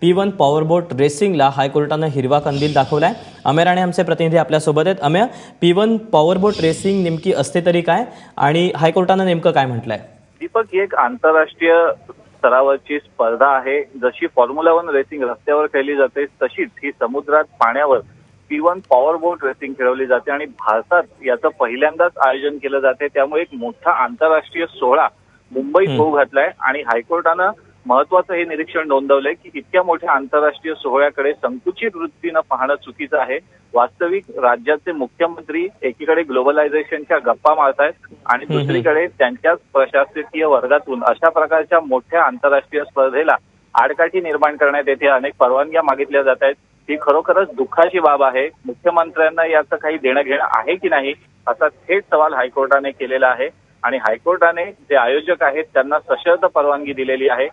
P one power boat रेसिंगला हायकोर्टानं हिरवा कंदील दाखवलाय. अमेय राणे आमचे प्रतिनिधी आपल्यासोबत आहेत. Amey P one power boat racing नेमकी असते तरी काय? आणि हायकोर्टानं नेमकं काय म्हटलंय? दीपक ही एक आंतरराष्ट्रीय स्तरावरची स्पर्धा आहे. जशी फॉर्म्युला वन रेसिंग रस्त्यावर खेळली जाते तशीच ही समुद्रात पाण्यावर P one power boat racing खेळवली जाते आणि भारतात याचं पहिल्यांदाच आयोजन केलं जाते. त्यामुळे एक मोठा आंतरराष्ट्रीय सोहळा मुंबईत. होऊ घातलाय आणि हायकोर्टानं महत्वाचं हे निरीक्षण नोंदवलंय की इतक्या मोठ्या आंतरराष्ट्रीय सोहळ्याकडे संकुचित वृत्तीनं पाहणं चुकीचं आहे. वास्तविक राज्याचे मुख्यमंत्री एकीकडे ग्लोबलायझेशनच्या गप्पा मारतायत आणि. दुसरीकडे त्यांच्याच प्रशासकीय वर्गातून अशा प्रकारच्या मोठ्या आंतरराष्ट्रीय स्पर्धेला आडकाठी निर्माण करण्यात येथे अनेक परवानग्या मागितल्या जात आहेत ही खरोखरच दुःखाची बाब आहे. मुख्यमंत्र्यांना याचं काही देणं घेणं आहे की नाही असा थेट सवाल हायकोर्टाने केलेला आहे. आणि हायकोर्टाने जे आयोजक आहेत त्यांना सशर्त परवानगी दिलेली आहे.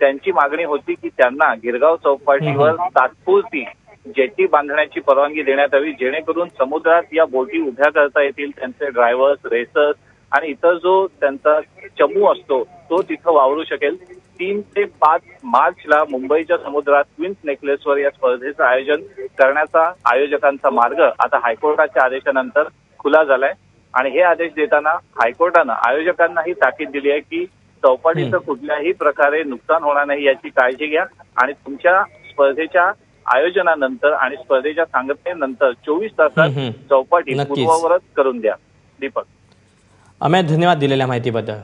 त्यांची मागणी होती की त्यांना गिरगाव चौपाटीवर तात्पुरती जेटी बांधण्याची परवानगी देण्यात यावी जेणेकरून समुद्रात या बोटी उभ्या करता येतील त्यांचे ड्रायव्हर्स रेसर्स आणि इतर जो त्यांचा चमू असतो तो तिथं वावरू शकेल. तीन ते पाच मार्चला मुंबईच्या समुद्रात क्वीन्स नेकलेसवर या स्पर्धेचं आयोजन करण्याचा आयोजकांचा मार्ग आता हायकोर्टाच्या आदेशानंतर खुला झालाय. आणि हे आदेश देताना हायकोर्टानं आयोजकांनाही ताकीद दिली आहे की चौपाटीचं कुठल्याही प्रकारे नुकसान होणार नाही याची काळजी घ्या. आणि तुमच्या स्पर्धेच्या आयोजनानंतर आणि स्पर्धेच्या सांगतेनंतर चोवीस तासात. चौपाटी. पूर्ववत करून द्या. दीपक. अमेय धन्यवाद दिलेल्या माहितीबद्दल.